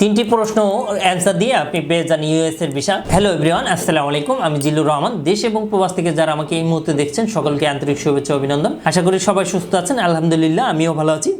তিনটি প্রশ্ন অ্যান্সার দিয়ে আপনি পেয়ে যান ইউএস এর ভিসা হ্যালো এভরিওয়ান আসসালামু আলাইকুম, আমি জিল্লুর রহমান। দেশ এবং প্রবাস থেকে যারা আমাকে এই মুহূর্তে দেখছেন, সকলকে আন্তরিক শুভেচ্ছা অভিনন্দন। আশা করি সবাই সুস্থ আছেন, আলহামদুলিল্লাহ, আমিও ভালো আছি।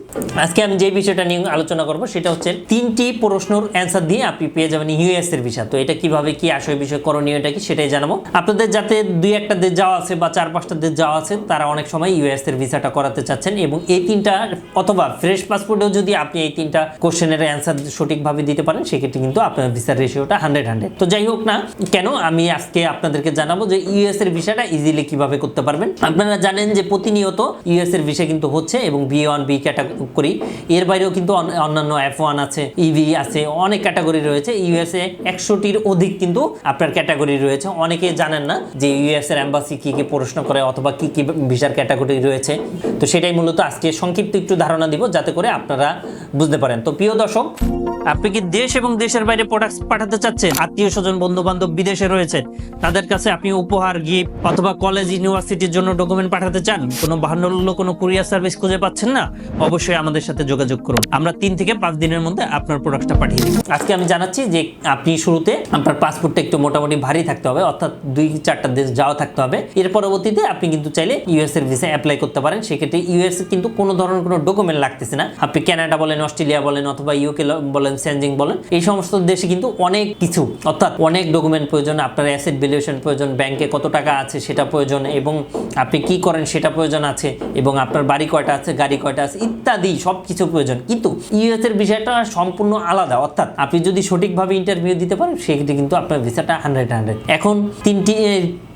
আজকে আমি যে বিষয়টা নিয়ে আলোচনা করব, সেটা হচ্ছে তিনটি প্রশ্নের অ্যান্সার দিয়ে আপনি পেয়ে যাবেন ইউএস এর ভিসা তো এটা কীভাবে, কি আসল বিষয়, করণীয় এটা কি, সেটাই জানাব। আপনাদের যাতে দুই একটা দেশ যাওয়া আছে বা চার পাঁচটা দেশ যাওয়া আছে, তারা অনেক সময় ইউএস এর ভিসাটা করাতে চাচ্ছেন এবং এই তিনটা, অথবা ফ্রেশ পাসপোর্টেও যদি আপনি এই তিনটা কোশ্চেনের অ্যান্সার সঠিকভাবে দিতে পারেন, সেক্ষেত্রে কিন্তু আপনার ভিসার রেশিওটা হান্ড্রেড হান্ড্রেড তো যাই হোক না, কেন আমি আজকে আপনাদেরকে জানাব যে ইউএস এর ভিসাটা ইজিলি কীভাবে করতে পারবেন? আপনারা জানেন যে প্রতিনিয়ত ইউএস এর ভিসা কিন্তু হচ্ছে এবং বি ওয়ান বি ক্যাটাগরি এর বাইরেও কিন্তু অন্যান্য এফ ওয়ান আছে ইভি আছে, অনেক ক্যাটাগরি রয়েছে। ইউএসএ একশোটির অধিক কিন্তু আপনার ক্যাটাগরি রয়েছে। অনেকে জানেন না যে ইউএস এর অ্যাম্বাসি কী কী প্রশ্ন করে অথবা কী কী ভিসার ক্যাটাগরি রয়েছে। তো সেটাই মূলত আজকে সংক্ষিপ্ত একটু ধারণা দিব, যাতে করে আপনারা বুঝতে পারেন। তো প্রিয় দর্শক আপনি কি দেশ এবং দেশের বাইরে প্রোডাক্ট পাঠাতে চাচ্ছেন? আত্মীয় স্বজন বন্ধু বান্ধব বিদেশে রয়েছে। তাদের কাছে আপনি উপহার গিফট অথবা কলেজ ইউনিভার্সিটির জন্য ডকুমেন্ট পাঠাতে চান? কোনো বাহান্ন কোনো কুরিয়ার সার্ভিস খুঁজে পাচ্ছেন না? অবশ্যই আমাদের সাথে যোগাযোগ করুন। আমরা তিন থেকে পাঁচ দিনের মধ্যে আপনার প্রোডাক্টটা পাঠিয়ে দিই। আজকে আমি জানাচ্ছি যে আপনি শুরুতে আপনার পাসপোর্টটা একটু মোটামুটি ভারী থাকতে হবে, অর্থাৎ দুই চারটা দেশ যাওয়া থাকতে হবে। এর পরবর্তীতে আপনি কিন্তু চাইলে ইউএস এর ভিসা অ্যাপ্লাই করতে পারেন। সেক্ষেত্রে ইউএস কিন্তু কোনো ধরনের কোনো ডকুমেন্ট লাগতেছে না। আপনি কানাডা বলেন অস্ট্রেলিয়া বলেন অথবা ইউকে বলেন সেনজিং বলেন, এই সমস্ত দেশে কিন্তু অনেক কিছু, অর্থাৎ অনেক ডকুমেন্ট প্রয়োজন, আপনার অ্যাসেট ভ্যালুয়েশন প্রয়োজন ব্যাংকে কত টাকা আছে সেটা প্রয়োজন, এবং আপনি কি করেন সেটা প্রয়োজন আছে, এবং আপনার বাড়ি কয়টা আছে, গাড়ি কয়টা আছে, ইত্যাদি সব কিছু প্রয়োজন। কিন্তু ইউএস এর বিষয়টা সম্পূর্ণ আলাদা, অর্থাৎ আপনি যদি সঠিকভাবে ইন্টারভিউ দিতে পারেন, সেক্ষেত্রে কিন্তু আপনার ভিসাটা হান্ড্রেড হান্ড্রেড এখন তিনটি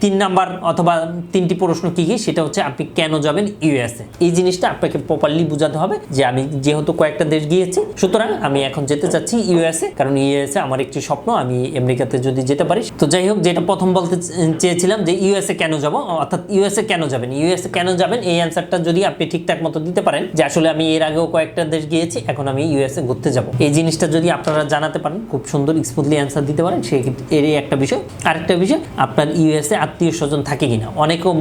তিন নাম্বার অথবা তিনটি প্রশ্ন কি কি? সেটা হচ্ছে আপনি কেন যাবেন ইউএসএ? এই জিনিসটা আপনাকে প্রপারলি বোঝাতে হবে যে আমি যেহেতু কয়েকটা দেশ গিয়েছি, সুতরাং আমি এখন যেতে চাচ্ছি ইউএসএ, কারণ ইউএসএ আমার একটি স্বপ্ন, আমি আমেরিকাতে যদি যেতে পারি। তো যাই হোক, যেটা প্রথম বলতে চেয়েছিলাম যে ইউএসএ কেন যাব? অর্থাৎ ইউএসএ কেন যাবেন? ইউএসএ কেন যাবেন? এই অ্যান্সারটা যদি আপনি ঠিকঠাক মতো দিতে পারেন যে আসলে আমি এর আগেও কয়েকটা দেশ গিয়েছি, এখন আমি ইউএসএ ঘুরতে যাব। এই জিনিসটা যদি আপনারা জানাতে পারেন, খুব সুন্দর স্মুথলি অ্যান্সার দিতে পারেন সেই এরই একটা বিষয়। আরেকটা বিষয়, আপনার ইউএসএ আত্মীয় স্বজন থাকে কিনা? অনেকেও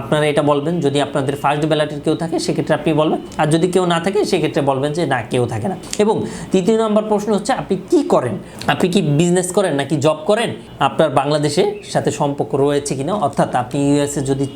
আপনারা এটা বলবেন, যদি আপনাদের ফার্স্ট ব্যালটের কেউ থাকে, সেক্ষেত্রে আপনি বলবেন। আর যদি কেউ না থাকে, সেক্ষেত্রে বলবেন যে, না, কেউ থাকে না। এবং তৃতীয় নম্বর প্রশ্ন হচ্ছে, আপনি কি করেন? আপনি কি বিজনেস করেন নাকি জব করেন? আপনার বাংলাদেশের সাথে সম্পর্ক রয়েছে কিনা? অর্থাৎ আপনি ইউএসএ যদি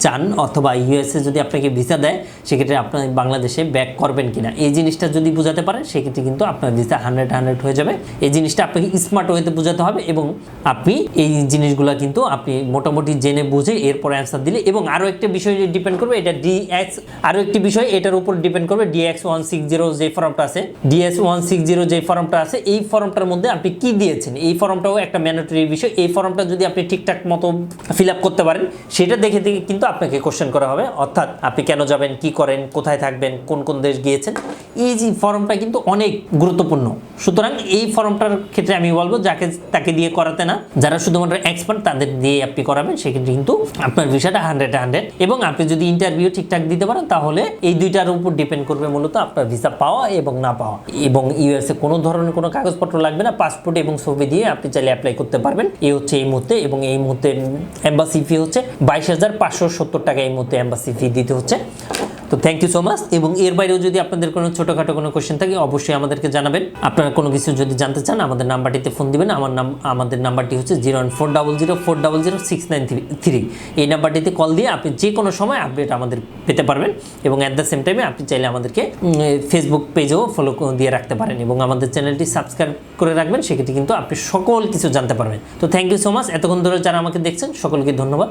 চান, অথবা ইউএসএ যদি আপনাকে ভিসা দেয়, সেক্ষেত্রে আপনার বাংলাদেশে ব্যাক করবেন কিনা? এই জিনিসটা যদি বোঝাতে পারেন, সেক্ষেত্রে কিন্তু আপনার ভিসা হান্ড্রেড হান্ড্রেড হয়ে যাবে। এই জিনিসটা আপনাকে স্মার্ট ওয়েতে বোঝাতে হবে এবং আপনি এই জিনিসগুলো কিন্তু আপনি মোটামুটি জেনে বুঝে এরপর অ্যান্সার দিলে এবং আরও একটা বিষয় ডিপেন্ড করবে, এটা ডিএক্স আরও একটি বিষয়, এটার উপর ডিপেন্ড করবে ডিএক্স ওয়ান সিক্স জিরো যে ফর্মটা আছে। ডিএস ওয়ান সিক্স জিরো যে ফর্মটা আছে, এই ফর্মটার মধ্যে আপনি কি দিয়েছেন? এই ফর্মটাও একটা ম্যান্ডেটরি বিষয়, এই ফর্মটা যদি আপনি ঠিকঠাক মতো ফিল আপ করতে পারেন, সেটা দেখে দেখে কিন্তু আপনাকে কোশ্চেন করা হবে, অর্থাৎ আপনি কেন যাবেন, কি করেন, কোথায় থাকবেন, কোন কোন দেশ গিয়েছেন, এই যে ফর্মটা কিন্তু অনেক গুরুত্বপূর্ণ। সুতরাং এই ফর্মটার ক্ষেত্রে আমি বলব, যাকে তাকে দিয়ে করাতে না, যারা শুধুমাত্র এক্সপার্ট তাদের দিয়ে আপনি করাবেন, সেক্ষেত্রে কিন্তু আপনার ভিসাটা হান্ড্রেড হান্ড্রেড এবং আপনি যদি ইন্টারভিউ ঠিকঠাক দিতে পারেন, তাহলে এই দুইটার উপর ডিপেন্ড করবে মূলত আপনার ভিসা পাওয়া এবং না পাওয়া। এবং ইউএসএ কোনো ধরনের কোনো কাগজপত্র লাগবে না পাসপোর্ট এবং ছবি দিয়ে আপনি চাইলে অ্যাপ্লাই করতে পারবেন। এই হচ্ছে এই মুহূর্তে এবং এই মুহূর্তে অ্যাম্বাসি ফি হচ্ছে বাইশ হাজার পাঁচশো সত্তর টাকা এই মুহূর্তে অ্যাম্বাসি ফি দিতে হচ্ছে। তো থ্যাংক ইউ সো মাচ এবং এর বাইরেও যদি আপনাদের কোনো ছোটোখাটো কোনো কোয়েশ্চেন থাকে, অবশ্যই আমাদেরকে জানাবেন। আপনারা কোনো কিছু যদি জানতে চান, আমাদের নাম্বারটিতে ফোন দিবেন। আমার নাম, আমাদের নাম্বারটি হচ্ছে zero one four double zero four double zero six nine three এই নাম্বারটিতে কল দিয়ে আপনি যে কোনো সময় আপডেট আমাদের পেতে পারবেন এবং অ্যাট দ্য সেম টাইমে আপনি চাইলে আমাদেরকে ফেসবুক পেজেও ফলো দিয়ে রাখতে পারেন এবং আমাদের চ্যানেলটি সাবস্ক্রাইব করে রাখবেন, সেক্ষেত্রে কিন্তু আপনি সকল কিছু জানতে পারবেন। তো থ্যাংক ইউ সো মাচ এতক্ষণ ধরে যারা আমাকে দেখছেন, সকলকে ধন্যবাদ।